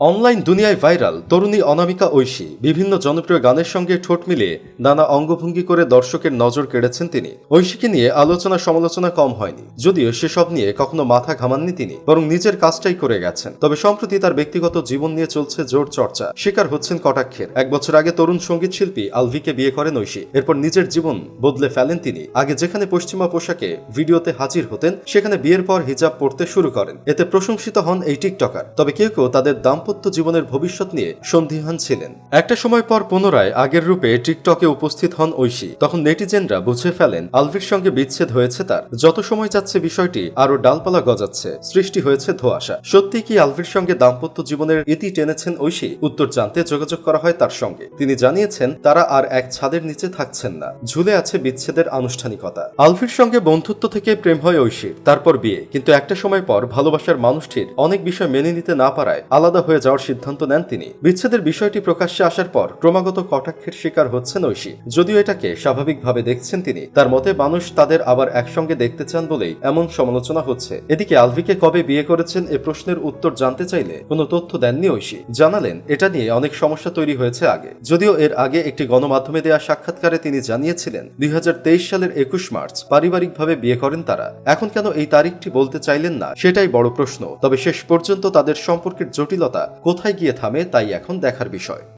Online দুনিয়ায় viral তরুণী অনামিকা ঐশী বিভিন্ন জনপ্রিয় গানের সঙ্গে ঠোঁট মিলিয়ে নানা অঙ্গভঙ্গি করে দর্শকের নজর কেড়েছেন তিনি। ঐশীকে নিয়ে আলোচনা সমালোচনা কম হয়নি, যদিও সেসব নিয়ে কখনো মাথা ঘামাননি তিনি, বরং নিজের কাজটাই করে গেছেন। তবে সম্প্রতি তার ব্যক্তিগত জীবন নিয়ে চলছে জোর চর্চা। শিকার হচ্ছেন কটাক্ষের। এক বছর আগে তরুণ সংগীত শিল্পী আলভিকে বিয়ে করেন ঐশী। এরপর নিজের জীবন বদলে ফেলেন তিনি। আগে যেখানে পশ্চিমা পোশাকে ভিডিওতে হাজির হতেন, সেখানে বিয়ের পর হিজাব পড়তে শুরু করেন। এতে প্রশংসিত হন এই টিকটকার। তবে কেউ কেউ তাদের দাম্পত্য জীবনের ভবিষ্যৎ নিয়ে সন্দিহান ছিলেন। একটা সময় পর পুনরায় আগের রূপে টিকটকে উপস্থিত হন ঐশী। তখন নেটিজেনরা বুঝে ফেলেন, আলভির সঙ্গে বিচ্ছেদ হয়েছে তার। যত সময় যাচ্ছে বিষয়টি আরও ডালপালা গজাচ্ছে। সৃষ্টি হয়েছে ধোঁয়াশা। সত্যি কি আলভির সঙ্গে দাম্পত্য জীবনের ইতি টেনেছেন ঐশী? উত্তর জানতে যোগাযোগ করা হয় তার সঙ্গে। তিনি জানিয়েছেন, তারা আর এক ছাদের নিচে থাকছেন না। ঝুলে আছে বিচ্ছেদের আনুষ্ঠানিকতা। আলভির সঙ্গে বন্ধুত্ব থেকে প্রেম হয় ঐশীর। তারপর বিয়ে। কিন্তু একটা সময় পর ভালোবাসার মানুষটির অনেক বিষয় মেনে নিতে না পারায় আলাদা হয়ে যাওয়ার সিদ্ধান্ত নেন তিনি। বিচ্ছেদের বিষয়টি প্রকাশ্যে আসার পর ক্রমাগত কটাক্ষের শিকার হচ্ছেন ঐশী। যদিও এটাকে স্বাভাবিকভাবে দেখছেন তিনি, তার মতে মানুষ তাদের আবার একসঙ্গে দেখতে চান বলেই এমন সমালোচনা হচ্ছে। এদিকে আলভিকে কবে বিয়ে করেছেন এ প্রশ্নের উত্তর জানতে চাইলে কোনো তথ্য দেননি ঐশী। জানালেন, এটা নিয়ে অনেক সমস্যা তৈরি হয়েছে আগে। যদিও এর আগে একটি গণমাধ্যমে দেয়া সাক্ষাৎকারে তিনি জানিয়েছিলেন, দুই হাজার তেইশ সালের একুশ মার্চ পারিবারিকভাবে বিয়ে করেন তারা। এখন কেন এই তারিখটি বলতে চাইলেন না, সেটাই বড় প্রশ্ন। তবে শেষ পর্যন্ত তাদের সম্পর্কের জটিলতা কোথায় গিয়ে থামে তাই এখন দেখার বিষয়।